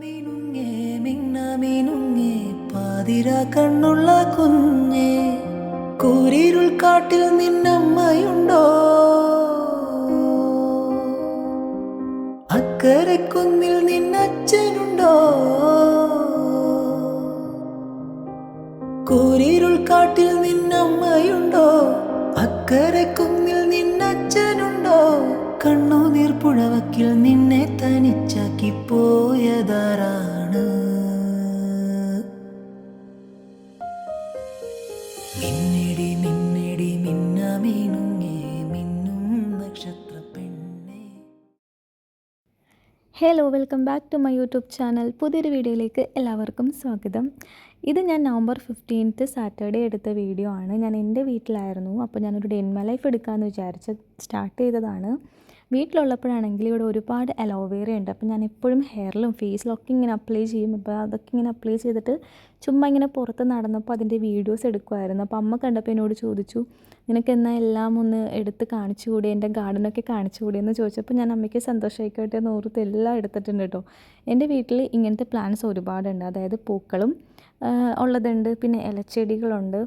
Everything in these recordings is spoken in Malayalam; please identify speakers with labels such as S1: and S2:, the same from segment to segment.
S1: മിനുങ്ങേ മിന്ന മിനുങ്ങേ പാതിര കണ്ണുള്ള കുഞ്ഞേ കൂരിരുൾ കാട്ടിൽ നിന്നമ്മയുണ്ടോ? അക്കരെ കുന്നിൽ നിന്നച്ഛനുണ്ടോ? കൂരിരുൾ കാട്ടിൽ നിന്നമ്മയുണ്ടോ? അക്കരെ കുന്നിൽ നിന്നച്ഛനുണ്ടോ? കണ്ണുനീർ പുഴവക്കിൽ നിന്നെ തനിച്ചാക്കി പോയതാരാണ് മിന്നടി മിന്നടി മിന്ന മീനുങ്ങേ മിന്നും നക്ഷത്ര
S2: hello welcome back to my YouTube channel പുതിയൊരു വീഡിയോയിലേക്ക് എല്ലാവർക്കും സ്വാഗതം. ഇത് ഞാൻ നവംബർ ഫിഫ്റ്റീൻത്ത് സാറ്റർഡേ എടുത്ത വീഡിയോ ആണ്. ഞാൻ എന്റെ വീട്ടിലായിരുന്നു. അപ്പോൾ ഞാനൊരു ഡെൻമ ലൈഫ് എടുക്കാമെന്ന് വിചാരിച്ച് സ്റ്റാർട്ട് ചെയ്തതാണ്. വീട്ടിലുള്ളപ്പോഴാണെങ്കിൽ ഇവിടെ ഒരുപാട് അലോവേറ ഉണ്ട്. അപ്പോൾ ഞാൻ എപ്പോഴും ഹെയറിലും ഫേസിലൊക്കെ ഇങ്ങനെ അപ്ലൈ ചെയ്യും. അപ്പോൾ അതൊക്കെ ഇങ്ങനെ അപ്ലൈ ചെയ്തിട്ട് ചുമ്മാ ഇങ്ങനെ പുറത്ത് നടന്നപ്പോൾ അതിന്റെ വീഡിയോസ് എടുക്കുമായിരുന്നു അപ്പോൾ അമ്മ കണ്ടപ്പോൾ എന്നോട് ചോദിച്ചു നിനക്ക് എന്നാൽ എല്ലാം ഒന്ന് എടുത്ത് കാണിച്ചുകൂടി? എന്റെ ഗാർഡനൊക്കെ കാണിച്ചുകൂടി? എന്ന് ചോദിച്ചപ്പോൾ ഞാൻ അമ്മയ്ക്ക് സന്തോഷമായിക്കോട്ടെ എന്ന് ഓർത്ത് എല്ലാം എടുത്തിട്ടുണ്ട് കേട്ടോ. എന്റെ വീട്ടിൽ ഇങ്ങനത്തെ പ്ലാന്റ്സ് ഒരുപാടുണ്ട്. അതായത് പൂക്കളും ഉള്ളതുണ്ട്. പിന്നെ ഇലച്ചെടികളുണ്ട്.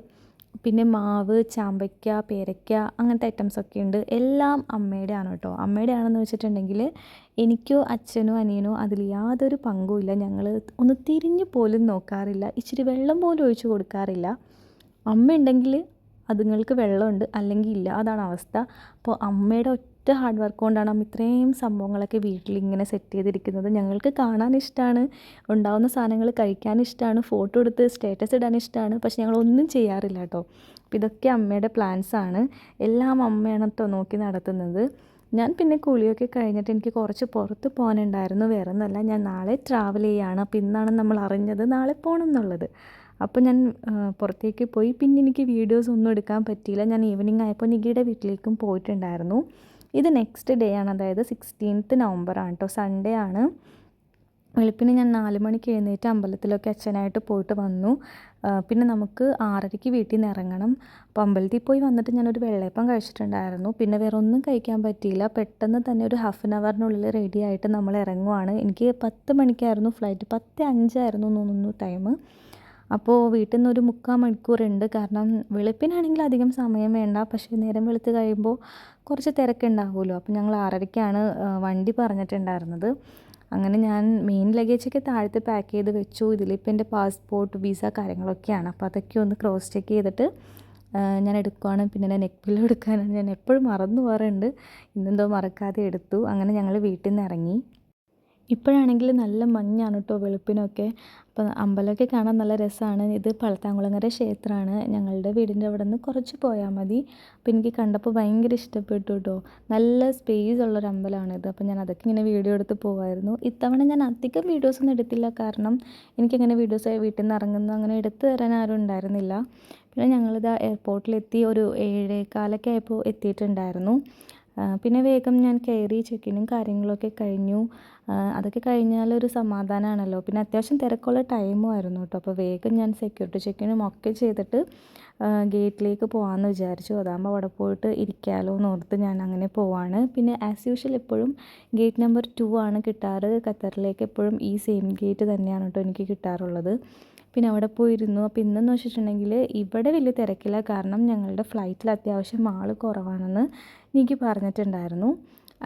S2: പിന്നെ മാവ് ചാമ്പയ്ക്ക പേരയ്ക്ക അങ്ങനത്തെ ഐറ്റംസ് ഒക്കെ ഉണ്ട്. എല്ലാം അമ്മയുടെ ആണ് കേട്ടോ. അമ്മയുടെ ആണെന്ന് വെച്ചിട്ടുണ്ടെങ്കിൽ എനിക്കോ അച്ഛനോ അനിയനോ അതിൽ യാതൊരു പങ്കുമില്ല ഞങ്ങൾ ഒന്ന് തിരിഞ്ഞു പോലും നോക്കാറില്ല. ഇച്ചിരി വെള്ളം പോലും ഒഴിച്ച് കൊടുക്കാറില്ല. അമ്മ ഉണ്ടെങ്കിൽ അതുങ്ങൾക്ക് വെള്ളമുണ്ട്. അല്ലെങ്കിൽ ഇല്ല. അതാണ് അവസ്ഥ. അപ്പോൾ അമ്മയുടെ ഒറ്റ ഹാർഡ് വർക്ക് കൊണ്ടാണ് അമ്മ ഇത്രയും സംഭവങ്ങളൊക്കെ വീട്ടിൽ ഇങ്ങനെ സെറ്റ് ചെയ്തിരിക്കുന്നത്. ഞങ്ങൾക്ക് കാണാൻ ഇഷ്ടമാണ് ഉണ്ടാവുന്ന സാധനങ്ങൾ കഴിക്കാൻ ഇഷ്ടമാണ് ഫോട്ടോ എടുത്ത് സ്റ്റേറ്റസ് ഇടാൻ ഇഷ്ടമാണ് പക്ഷെ ഞങ്ങളൊന്നും ചെയ്യാറില്ല കേട്ടോ. അപ്പോൾ ഇതൊക്കെ അമ്മയുടെ ആണ്. എല്ലാം അമ്മയാണ് നോക്കി നടത്തുന്നത്. ഞാൻ പിന്നെ കുളിയൊക്കെ കഴിഞ്ഞിട്ട് എനിക്ക് കുറച്ച് പുറത്ത് പോകാനുണ്ടായിരുന്നു. വേറെ ഒന്നുമല്ല ഞാൻ നാളെ ട്രാവൽ ചെയ്യുകയാണ് അപ്പോൾ ഇന്നാണ് നമ്മൾ അറിഞ്ഞത് നാളെ പോകണം എന്നുള്ളത്. അപ്പോൾ ഞാൻ പുറത്തേക്ക് പോയി. പിന്നെ എനിക്ക് വീഡിയോസ് ഒന്നും എടുക്കാൻ പറ്റിയില്ല. ഞാൻ ഈവനിങ് ആയപ്പോൾ നികിയുടെ വീട്ടിലേക്കും പോയിട്ടുണ്ടായിരുന്നു. ഇത് നെക്സ്റ്റ് ഡേ ആണ്. അതായത് സിക്സ്റ്റീൻത്ത് നവംബർ ആണ് കേട്ടോ സൺഡേ ആണ്. വെളുപ്പിന് ഞാൻ നാല് മണിക്ക് എഴുന്നേറ്റ് അമ്പലത്തിലൊക്കെ അച്ഛനായിട്ട് പോയിട്ട് വന്നു. പിന്നെ നമുക്ക് ആറരയ്ക്ക് വീട്ടിൽ നിന്ന് ഇറങ്ങണം. അപ്പോൾ അമ്പലത്തിൽ പോയി വന്നിട്ട് ഞാനൊരു വെള്ളയപ്പം കഴിച്ചിട്ടുണ്ടായിരുന്നു. പിന്നെ വേറെ ഒന്നും കഴിക്കാൻ പറ്റിയില്ല. പെട്ടെന്ന് തന്നെ ഒരു ഹാഫ് ആൻ അവറിനുള്ളിൽ റെഡി ആയിട്ട് നമ്മൾ ഇറങ്ങുവാണ്. എനിക്ക് പത്ത് മണിക്കായിരുന്നു ഫ്ലൈറ്റ് പത്ത് അഞ്ചായിരുന്നു തോന്നുന്നു ടൈം അപ്പോൾ വീട്ടിൽ നിന്ന് ഒരു മുക്കാൽ മണിക്കൂറുണ്ട്. കാരണം വെളുപ്പിനാണെങ്കിൽ അധികം സമയം വേണ്ട. പക്ഷേ നേരം വെളുത്ത് കഴിയുമ്പോൾ കുറച്ച് തിരക്കുണ്ടാവുമല്ലോ. അപ്പോൾ ഞങ്ങൾ ആറരയ്ക്കാണ് വണ്ടി പറഞ്ഞിട്ടുണ്ടായിരുന്നത്. അങ്ങനെ ഞാൻ മെയിൻ ലഗേജൊക്കെ താഴത്തെ പാക്ക് ചെയ്ത് വെച്ചു. ഇതിലിപ്പോൾ എന്റെ പാസ്പോർട്ട് വിസ കാര്യങ്ങളൊക്കെയാണ്. അപ്പോൾ അതൊക്കെ ഒന്ന് ക്രോസ് ചെക്ക് ചെയ്തിട്ട് ഞാൻ എടുക്കുവാണ്. പിന്നെ ഞാൻ നെക്ക് എടുക്കാനാണ്. ഞാൻ എപ്പോഴും മറന്നു പോകാറുണ്ട്. ഇന്നെന്തോ മറക്കാതെ എടുത്തു. അങ്ങനെ ഞങ്ങൾ വീട്ടിൽ നിന്ന് ഇറങ്ങി. ഇപ്പോഴാണെങ്കിൽ നല്ല മഞ്ഞാണ് കേട്ടോ വെളുപ്പിനൊക്കെ. അപ്പോൾ അമ്പലമൊക്കെ കാണാൻ നല്ല രസമാണ് ഇത് പളത്താങ്കുളങ്ങര ക്ഷേത്രമാണ് ഞങ്ങളുടെ വീടിന്റെ അവിടെ നിന്ന് കുറച്ച് പോയാൽ മതി. അപ്പോൾ എനിക്ക് കണ്ടപ്പോൾ ഭയങ്കര ഇഷ്ടപ്പെട്ടു കേട്ടോ നല്ല സ്പേസ് ഉള്ളൊരു അമ്പലമാണിത് അപ്പോൾ ഞാൻ അതൊക്കെ ഇങ്ങനെ വീഡിയോ എടുത്ത് പോകുമായിരുന്നു ഇത്തവണ ഞാൻ അധികം വീഡിയോസ് ഒന്നും എടുത്തില്ല. കാരണം എനിക്കങ്ങനെ വീഡിയോസ് വീട്ടിൽ നിന്ന് ഇറങ്ങുന്നു അങ്ങനെ എടുത്തു തരാൻ ആരും ഉണ്ടായിരുന്നില്ല. പിന്നെ ഞങ്ങളിത് എയർപോർട്ടിലെത്തി ഒരു ഏഴേകാലൊക്കെ ആയപ്പോൾ എത്തിയിട്ടുണ്ടായിരുന്നു. പിന്നെ വേഗം ഞാൻ കയറി ചെക്കിനും കാര്യങ്ങളൊക്കെ കഴിഞ്ഞു. അതൊക്കെ കഴിഞ്ഞാൽ ഒരു സമാധാനമാണല്ലോ പിന്നെ അത്യാവശ്യം തിരക്കുള്ള ടൈമും ആയിരുന്നു കേട്ടോ. അപ്പോൾ വേഗം ഞാൻ സെക്യൂരിറ്റി ചെക്കിനും ഒക്കെ ചെയ്തിട്ട് ഗേറ്റിലേക്ക് പോകാമെന്ന് വിചാരിച്ചു. അതാകുമ്പോൾ അവിടെ പോയിട്ട് ഇരിക്കാമല്ലോ എന്ന് ഓർത്ത് ഞാൻ അങ്ങനെ പോവാണ്. പിന്നെ ആസ് യൂഷ്വൽ എപ്പോഴും ഗേറ്റ് നമ്പർ ടു ആണ് കിട്ടാറ്. ഖത്തറിലേക്ക് എപ്പോഴും ഈ സെയിം ഗേറ്റ് തന്നെയാണ് കേട്ടോ എനിക്ക് കിട്ടാറുള്ളത്. പിന്നെ അവിടെ പോയിരുന്നു. അപ്പോൾ ഇന്നെന്ന് വെച്ചിട്ടുണ്ടെങ്കിൽ ഇവിടെ വലിയ തിരക്കില്ല. കാരണം ഞങ്ങളുടെ ഫ്ലൈറ്റിൽ അത്യാവശ്യം ആൾ കുറവാണെന്ന് എനിക്ക് പറഞ്ഞിട്ടുണ്ടായിരുന്നു.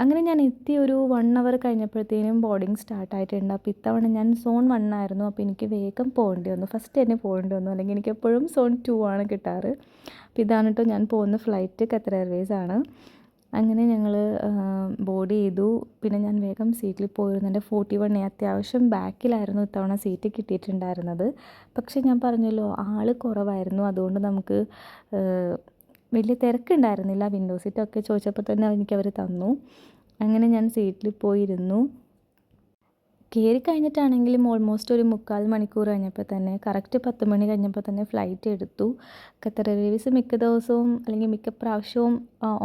S2: അങ്ങനെ ഞാൻ എത്തി ഒരു വൺ അവർ കഴിഞ്ഞപ്പോഴത്തേനും ബോർഡിങ് സ്റ്റാർട്ട് ആയിട്ടുണ്ട്. അപ്പോൾ ഇത്തവണ ഞാൻ സോൺ വൺ ആയിരുന്നു. അപ്പോൾ എനിക്ക് വേഗം പോകേണ്ടി വന്നു. ഫസ്റ്റ് തന്നെ പോകേണ്ടി വന്നു. അല്ലെങ്കിൽ എനിക്ക് എപ്പോഴും സോൺ ടു ആണ് കിട്ടാറ്. അപ്പോൾ ഇതാണ് കേട്ടോ ഞാൻ പോകുന്ന ഫ്ലൈറ്റ് ഖത്തർ എയർവേസ് ആണ്. അങ്ങനെ ഞങ്ങൾ ബോർഡ് ചെയ്തു. പിന്നെ ഞാൻ വേഗം സീറ്റിൽ പോയിരുന്നു എന്റെ ഫോർട്ടി വൺ എ അത്യാവശ്യം ബാക്കിലായിരുന്നു ഇത്തവണ സീറ്റ് കിട്ടിയിട്ടുണ്ടായിരുന്നത്. പക്ഷേ ഞാൻ പറഞ്ഞല്ലോ ആൾ കുറവായിരുന്നു. അതുകൊണ്ട് നമുക്ക് വലിയ തിരക്കുണ്ടായിരുന്നില്ല. വിൻഡോ സീറ്റൊക്കെ ചോദിച്ചപ്പോൾ തന്നെ എനിക്ക് അവർ തന്നു. അങ്ങനെ ഞാൻ സീറ്റിൽ പോയിരുന്നു. കയറി കഴിഞ്ഞിട്ടാണെങ്കിലും ഓൾമോസ്റ്റ് ഒരു മുക്കാൽ മണിക്കൂർ കഴിഞ്ഞപ്പോൾ തന്നെ കറക്റ്റ് പത്ത് മണി കഴിഞ്ഞപ്പോൾ തന്നെ ഫ്ലൈറ്റ് എടുത്തു. ഖത്തർ എയർവേസ് മിക്ക ദിവസവും അല്ലെങ്കിൽ മിക്ക പ്രാവശ്യവും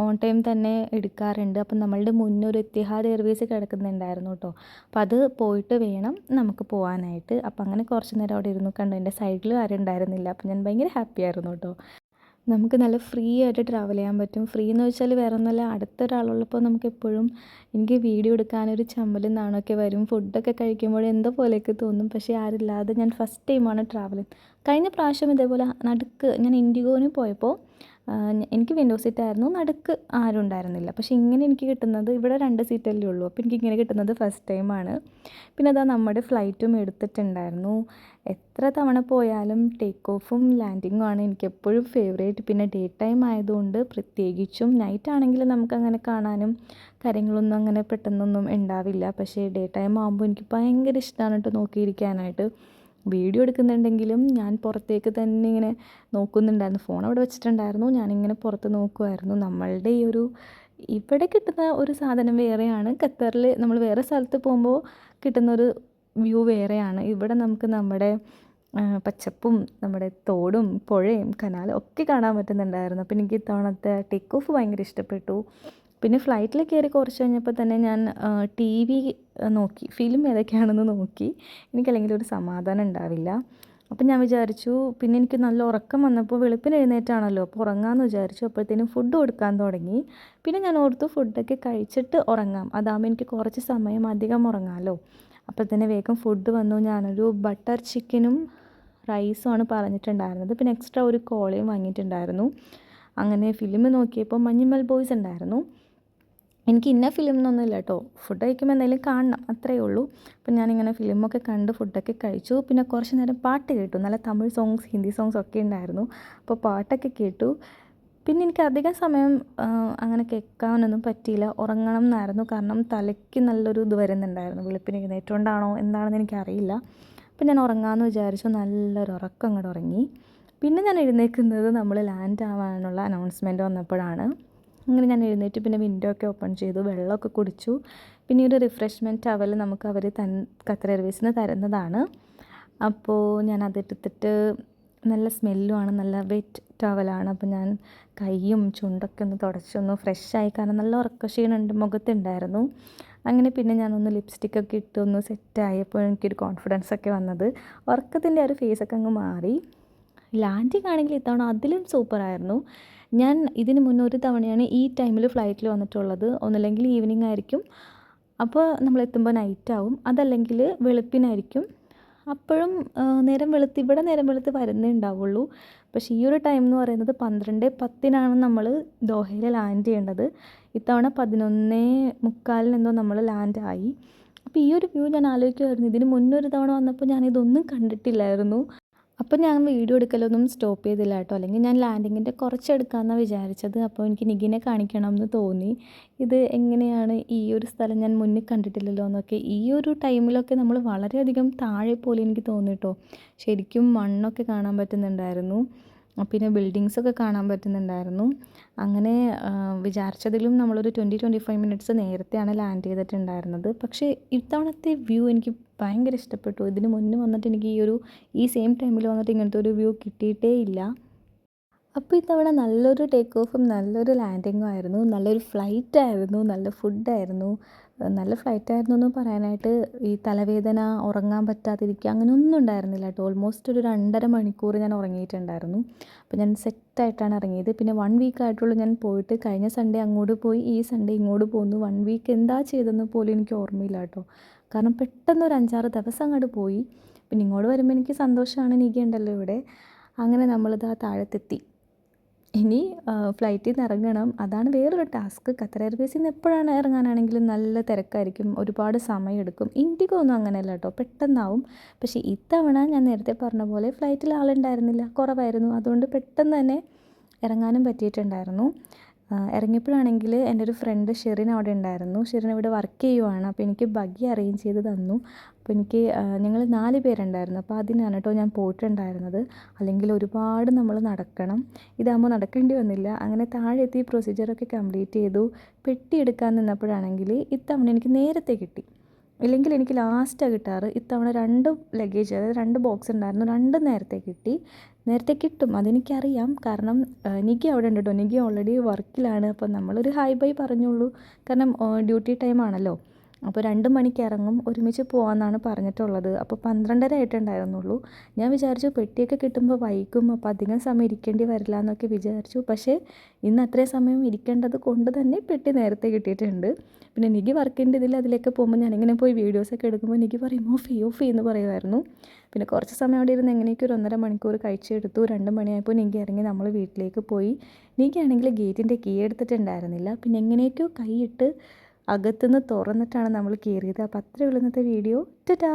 S2: ഓൺ ടൈം തന്നെ എടുക്കാറുണ്ട്. അപ്പം നമ്മളുടെ മുന്നൊരു എത്തിഹാദ് എയർവേസ് കിടക്കുന്നുണ്ടായിരുന്നു കേട്ടോ. അപ്പോൾ അത് പോയിട്ട് വേണം നമുക്ക് പോകാനായിട്ട് അപ്പം അങ്ങനെ കുറച്ച് നേരം അവിടെ ഇരുന്നു. കണ്ടു എന്റെ സൈഡിൽ ആരും ഉണ്ടായിരുന്നില്ല. അപ്പം ഞാൻ ഭയങ്കര ഹാപ്പി ആയിരുന്നു കേട്ടോ. നമുക്ക് നല്ല ഫ്രീ ആയിട്ട് ട്രാവൽ ചെയ്യാൻ പറ്റും. ഫ്രീ എന്ന് വെച്ചാൽ വേറെ ഒന്നുമല്ല അടുത്തൊരാളുള്ളപ്പോൾ നമുക്ക് എപ്പോഴും എനിക്ക് വീഡിയോ എടുക്കാനൊരു ചമ്മലും നാണൊക്കെ വരും. ഫുഡൊക്കെ കഴിക്കുമ്പോൾ എന്തോ പോലെയൊക്കെ തോന്നും. പക്ഷേ ആരില്ലാതെ ഞാൻ ഫസ്റ്റ് ടൈമാണ് ട്രാവൽ കഴിഞ്ഞ പ്രാവശ്യം ഇതേപോലെ നടുക്ക് ഞാൻ ഇൻഡിഗോന് പോയപ്പോൾ എനിക്ക് വിൻഡോ സീറ്റ് ആയിരുന്നു. നടുക്ക് ആരും ഉണ്ടായിരുന്നില്ല. പക്ഷേ ഇങ്ങനെ എനിക്ക് കിട്ടുന്നത് ഇവിടെ രണ്ട് സീറ്റല്ലേ ഉള്ളൂ. അപ്പോൾ എനിക്ക് ഇങ്ങനെ കിട്ടുന്നത് ഫസ്റ്റ് ടൈമാണ് പിന്നെ അതാ നമ്മുടെ ഫ്ലൈറ്റും എടുത്തിട്ടുണ്ടായിരുന്നു. എത്ര തവണ പോയാലും ടേക്ക് ഓഫും ലാൻഡിങ്ങും ആണ് എനിക്ക് എപ്പോഴും ഫേവറേറ്റ് പിന്നെ ഡേ ടൈം ആയതുകൊണ്ട് പ്രത്യേകിച്ചും നൈറ്റ് ആണെങ്കിൽ നമുക്കങ്ങനെ കാണാനും കാര്യങ്ങളൊന്നും അങ്ങനെ പെട്ടെന്നൊന്നും ഉണ്ടാവില്ല. പക്ഷേ ഡേ ടൈം ആകുമ്പോൾ എനിക്ക് ഭയങ്കര ഇഷ്ടമാണ് കേട്ടോ നോക്കിയിരിക്കാനായിട്ട്. വീഡിയോ എടുക്കുന്നുണ്ടെങ്കിലും ഞാൻ പുറത്തേക്ക് തന്നെ ഇങ്ങനെ നോക്കുന്നുണ്ടായിരുന്നു. ഫോൺ അവിടെ വെച്ചിട്ടുണ്ടായിരുന്നു. ഞാനിങ്ങനെ പുറത്ത് നോക്കുമായിരുന്നു നമ്മളുടെ ഈ ഒരു ഇവിടെ കിട്ടുന്ന ഒരു സാധനം വേറെയാണ്. ഖത്തറിൽ നമ്മൾ വേറെ സ്ഥലത്ത് പോകുമ്പോൾ കിട്ടുന്ന ഒരു വ്യൂ വേറെയാണ്. ഇവിടെ നമുക്ക് നമ്മുടെ പച്ചപ്പും നമ്മുടെ തോടും പുഴയും കനാലും ഒക്കെ കാണാൻ പറ്റുന്നുണ്ടായിരുന്നു. അപ്പോൾ എനിക്ക് ഇത്തവണത്തെ ടേക്ക് ഓഫ് ഭയങ്കര ഇഷ്ടപ്പെട്ടു. പിന്നെ ഫ്ലൈറ്റിൽ കയറി കുറച്ച് കഴിഞ്ഞപ്പോൾ തന്നെ ഞാൻ ടി വി നോക്കി. ഫിലിം ഏതൊക്കെയാണെന്ന് നോക്കി. എനിക്കല്ലെങ്കിൽ ഒരു സമാധാനം ഉണ്ടാവില്ല. അപ്പം ഞാൻ വിചാരിച്ചു പിന്നെ എനിക്ക് നല്ല ഉറക്കം വന്നപ്പോൾ വെളുപ്പിന് എഴുന്നേറ്റാണല്ലോ. അപ്പോൾ ഉറങ്ങാമെന്ന് വിചാരിച്ചു. അപ്പോഴത്തേനും ഫുഡ് കൊടുക്കാൻ തുടങ്ങി. പിന്നെ ഞാൻ ഓർത്തു ഫുഡൊക്കെ കഴിച്ചിട്ട് ഉറങ്ങാം. അതാകുമ്പോൾ എനിക്ക് കുറച്ച് സമയം അധികം ഉറങ്ങാമല്ലോ. അപ്പോൾ തന്നെ വേഗം ഫുഡ് വന്നു. ഞാനൊരു ബട്ടർ ചിക്കനും റൈസുമാണ് പറഞ്ഞിട്ടുണ്ടായിരുന്നത്. പിന്നെ എക്സ്ട്രാ ഒരു കോളയും വാങ്ങിയിട്ടുണ്ടായിരുന്നു. അങ്ങനെ ഫിലിം നോക്കിയപ്പോൾ മഞ്ഞുമൽ ബോയ്സ് ഉണ്ടായിരുന്നു. എനിക്ക് ഇന്ന ഫിലിം എന്നൊന്നുമില്ല കേട്ടോ ഫുഡ് കഴിക്കുമ്പോൾ എന്തെങ്കിലും കാണണം അത്രയേ ഉള്ളൂ. അപ്പം ഞാനിങ്ങനെ ഫിലിമൊക്കെ കണ്ട് ഫുഡൊക്കെ കഴിച്ചു. പിന്നെ കുറച്ച് നേരം പാട്ട് കേട്ടു. നല്ല തമിഴ് സോങ്സ് ഹിന്ദി സോങ്സ് ഒക്കെ ഉണ്ടായിരുന്നു. അപ്പോൾ പാട്ടൊക്കെ കേട്ടു. പിന്നെ എനിക്ക് അധികം സമയം അങ്ങനെ കേൾക്കാനൊന്നും പറ്റിയില്ല. ഉറങ്ങണം എന്നായിരുന്നു. കാരണം തലയ്ക്ക് നല്ലൊരു ഇത് വരുന്നുണ്ടായിരുന്നു. വെളുപ്പിന് എഴുന്നേറ്റുകൊണ്ടാണോ എന്താണെന്ന് എനിക്കറിയില്ല. അപ്പം ഞാൻ ഉറങ്ങാമെന്ന് വിചാരിച്ചു. നല്ലൊരു ഉറക്കം അങ്ങോട്ട് ഉറങ്ങി. പിന്നെ ഞാൻ എഴുന്നേൽക്കുന്നത് നമ്മൾ ലാൻഡ് ആവാനുള്ള അനൗൺസ്മെന്റ് വന്നപ്പോഴാണ്. അങ്ങനെ ഞാൻ എഴുന്നേറ്റ് പിന്നെ വിൻഡോ ഒക്കെ ഓപ്പൺ ചെയ്തു വെള്ളമൊക്കെ കുടിച്ചു. പിന്നെ ഒരു റിഫ്രഷ്മെന്റ് ടവൽ നമുക്ക് അവർ തൻ ഖത്തർ എയർവേസിന് തരുന്നതാണ്. അപ്പോൾ ഞാൻ അതെടുത്തിട്ട് നല്ല സ്മെല്ലുമാണ് നല്ല വെറ്റ് ടവലാണ് അപ്പോൾ ഞാൻ കൈയും ചുണ്ടൊക്കെ ഒന്ന് തുടച്ചൊന്ന് ഫ്രഷായി കാരണം നല്ല ഉറക്കക്ഷീണുണ്ട് മുഖത്തുണ്ടായിരുന്നു അങ്ങനെ പിന്നെ ഞാനൊന്ന് ലിപ്സ്റ്റിക്കൊക്കെ ഇട്ട് ഒന്ന് സെറ്റായപ്പോൾ എനിക്കൊരു കോൺഫിഡൻസ് ഒക്കെ വന്നത്. ഉറക്കത്തിന്റെ ആ ഒരു ഫേസൊക്കെ അങ്ങ് മാറി. ലാൻഡിങ് ആണെങ്കിൽ ഇത്തവണ അതിലും സൂപ്പറായിരുന്നു ഞാൻ ഇതിന് മുന്നേ ഒരു തവണയാണ് ഈ ടൈമിൽ ഫ്ലൈറ്റിൽ വന്നിട്ടുള്ളത്. ഒന്നില്ലെങ്കിൽ ഈവനിങ് ആയിരിക്കും. അപ്പോൾ നമ്മൾ എത്തുമ്പോൾ നൈറ്റ് ആവും. അതല്ലെങ്കിൽ വെളുപ്പിനായിരിക്കും. അപ്പോഴും നേരം വെളുത്ത് ഇവിടെ നേരം വെളുത്ത് വരുന്നേ ഉണ്ടാവുള്ളൂ. പക്ഷേ ഈ ഒരു ടൈം എന്ന് പറയുന്നത് പന്ത്രണ്ട് പത്തിനാണ് നമ്മൾ ദോഹയിൽ ലാൻഡ് ചെയ്യേണ്ടത്. ഇത്തവണ പതിനൊന്ന് മുക്കാലിനെന്തോ നമ്മൾ ലാൻഡ് ആയി. അപ്പോൾ ഈ ഒരു വ്യൂ ഞാൻ ആലോചിക്കുമായിരുന്നു ഇതിന് മുന്നൊരു തവണ വന്നപ്പോൾ ഞാൻ ഇതൊന്നും കണ്ടിട്ടില്ലായിരുന്നു. അപ്പോൾ ഞാൻ വീഡിയോ എടുക്കലൊന്നും സ്റ്റോപ്പ് ചെയ്തില്ല കേട്ടോ. അല്ലെങ്കിൽ ഞാൻ ലാൻഡിങ്ങിന്റെ കുറച്ച് എടുക്കാമെന്നാണ് വിചാരിച്ചത്. അപ്പോൾ എനിക്ക് നിഗിനെ കാണിക്കണം എന്ന് തോന്നി. ഇത് എങ്ങനെയാണ് ഈ ഒരു സ്ഥലം ഞാൻ മുന്നിൽ കണ്ടിട്ടില്ലല്ലോ എന്നൊക്കെ. ഈ ഒരു ടൈമിലൊക്കെ നമ്മൾ വളരെയധികം താഴെ പോലെ എനിക്ക് തോന്നി കേട്ടോ ശരിക്കും മണ്ണൊക്കെ കാണാൻ പറ്റുന്നുണ്ടായിരുന്നു. പിന്നെ ബിൽഡിങ്സൊക്കെ കാണാൻ പറ്റുന്നുണ്ടായിരുന്നു. അങ്ങനെ വിചാരിച്ചതിലും നമ്മളൊരു ട്വന്റി ട്വന്റി ഫൈവ് മിനിറ്റ്സ് നേരത്തെയാണ് ലാൻഡ് ചെയ്തിട്ടുണ്ടായിരുന്നത്. പക്ഷേ ഇത്തവണത്തെ വ്യൂ എനിക്ക് ഭയങ്കര ഇഷ്ടപ്പെട്ടു. ഇതിന് മുന്നേ വന്നിട്ട് എനിക്ക് ഈ ഒരു ഈ സെയിം ടൈമിൽ വന്നിട്ട് ഇങ്ങനത്തെ ഒരു വ്യൂ കിട്ടിയിട്ടേ ഇല്ല. അപ്പോൾ ഇത്തവണ നല്ലൊരു ടേക്ക് ഓഫും നല്ലൊരു ലാൻഡിങ്ങും ആയിരുന്നു. നല്ലൊരു ഫ്ലൈറ്റ് ആയിരുന്നു. നല്ല ഫുഡായിരുന്നു നല്ല ഫ്ലൈറ്റ് ആയിരുന്നു എന്ന് പറയാനായിട്ട് ഈ തലവേദന ഉറങ്ങാൻ പറ്റാതിരിക്കുക അങ്ങനെ ഒന്നും ഉണ്ടായിരുന്നില്ല കേട്ടോ. ഓൾമോസ്റ്റ് ഒരു രണ്ടര മണിക്കൂർ ഞാൻ ഉറങ്ങിയിട്ടുണ്ടായിരുന്നു. അപ്പോൾ ഞാൻ സെറ്റായിട്ടാണ് ഇറങ്ങിയത്. പിന്നെ വൺ വീക്ക് ആയിട്ടുള്ളൂ ഞാൻ പോയിട്ട്. കഴിഞ്ഞ സൺഡേ അങ്ങോട്ട് പോയി. ഈ സൺഡേ ഇങ്ങോട്ട് പോന്നു. വൺ വീക്ക് എന്താ ചെയ്തതെന്ന് പോലും എനിക്ക് ഓർമ്മയില്ല കേട്ടോ. കാരണം പെട്ടെന്ന് ഒരു അഞ്ചാറ് ദിവസം അങ്ങോട്ട് പോയി. പിന്നെ ഇങ്ങോട്ട് വരുമ്പോൾ എനിക്ക് സന്തോഷമാണ്. നീക്കുണ്ടല്ലോ ഇവിടെ. അങ്ങനെ നമ്മളിത് ആ താഴത്തെത്തി. ഇനി ഫ്ലൈറ്റിൽ നിന്ന് ഇറങ്ങണം. അതാണ് വേറൊരു ടാസ്ക് ഖത്തർ എയർവേസിൽ നിന്ന് എപ്പോഴാണ് ഇറങ്ങാനാണെങ്കിലും നല്ല തിരക്കായിരിക്കും. ഒരുപാട് സമയമെടുക്കും. ഇൻഡിഗോ ഒന്നും അങ്ങനെയല്ല കേട്ടോ പെട്ടെന്നാവും. പക്ഷേ ഇത്തവണ ഞാൻ നേരത്തെ പറഞ്ഞ പോലെ ഫ്ലൈറ്റിൽ ആളുണ്ടായിരുന്നില്ല. കുറവായിരുന്നു. അതുകൊണ്ട് പെട്ടെന്ന് തന്നെ ഇറങ്ങാനും പറ്റിയിട്ടുണ്ടായിരുന്നു. ഇറങ്ങിയപ്പോഴാണെങ്കിൽ എന്റെ ഒരു ഫ്രണ്ട് ഷെറിൻ അവിടെ ഉണ്ടായിരുന്നു. ഷെറിൻ ഇവിടെ വർക്ക് ചെയ്യുവാണ്. അപ്പോൾ എനിക്ക് ബഗ്ഗി അറേഞ്ച് ചെയ്ത് തന്നു. അപ്പോൾ എനിക്ക് ഞങ്ങൾ നാല് പേരുണ്ടായിരുന്നു. അപ്പോൾ അതിനാണ് കേട്ടോ ഞാൻ പോയിട്ടുണ്ടായിരുന്നത്. അല്ലെങ്കിൽ ഒരുപാട് നമ്മൾ നടക്കണം. ഇതാകുമ്പോൾ നടക്കേണ്ടി വന്നില്ല. അങ്ങനെ താഴെ എത്തി പ്രൊസീജിയറൊക്കെ കംപ്ലീറ്റ് ചെയ്തു. പെട്ടി എടുക്കാൻ നിന്നപ്പോഴാണെങ്കിൽ ഇത്തവണ എനിക്ക് നേരത്തെ കിട്ടി. ഇല്ലെങ്കിൽ എനിക്ക് ലാസ്റ്റാണ് കിട്ടാറ്. ഇത്തവണ രണ്ട് ലഗേജ് അതായത് രണ്ട് ബോക്സ് ഉണ്ടായിരുന്നു. രണ്ട് നേരത്തെ കിട്ടി. നേരത്തെ കിട്ടും. അതെനിക്കറിയാം. കാരണം നിഗി അവിടെ ഉണ്ട് കേട്ടോ നിഗി ഓൾറെഡി വർക്കിലാണ് അപ്പോൾ നമ്മളൊരു ഹൈ ബൈ പറഞ്ഞോളൂ കാരണം ഡ്യൂട്ടി ടൈം ആണല്ലോ. അപ്പോൾ രണ്ട് മണിക്ക് ഇറങ്ങും ഒരുമിച്ച് പോകാമെന്നാണ് പറഞ്ഞിട്ടുള്ളത്. അപ്പോൾ പന്ത്രണ്ടര ആയിട്ടുണ്ടായിരുന്നുള്ളൂ. ഞാൻ വിചാരിച്ചു പെട്ടിയൊക്കെ കിട്ടുമ്പോൾ വൈകും അപ്പോൾ അധികം സമയം ഇരിക്കേണ്ടി വരില്ല എന്നൊക്കെ വിചാരിച്ചു. പക്ഷേ ഇന്ന് അത്രയും സമയം ഇരിക്കേണ്ടത് കൊണ്ട് തന്നെ പെട്ടി നേരത്തെ കിട്ടിയിട്ടുണ്ട്. പിന്നെ എനിക്ക് വർക്കിന്റെ ഇതിൽ അതിലേക്ക് പോകുമ്പോൾ ഞാനിങ്ങനെ പോയി വീഡിയോസൊക്കെ എടുക്കുമ്പോൾ എനിക്ക് പറയും ഓഫ് ഓഫ് ചെയ്യ്" എന്ന് പറയുമായിരുന്നു. പിന്നെ കുറച്ച് സമയം അവിടെ ഇരുന്ന് എങ്ങനെയൊക്കെ ഒരു ഒന്നര മണിക്കൂർ കഴിച്ചെടുത്തു. രണ്ട് മണിയായപ്പോൾ എനിക്ക് ഇറങ്ങി നമ്മൾ വീട്ടിലേക്ക് പോയി. എനിക്കാണെങ്കിൽ ഗേറ്റിന്റെ കീ എടുത്തിട്ടുണ്ടായിരുന്നില്ല. പിന്നെ എങ്ങനെയൊക്കെയോ കൈയിട്ട് അകത്തുനിന്ന് തുറന്നിട്ടാണ് നമ്മൾ കയറിയത്. അപ്പോൾ അത്രയേ ഉള്ളൂ ഇന്നത്തെ വീഡിയോ. ടാ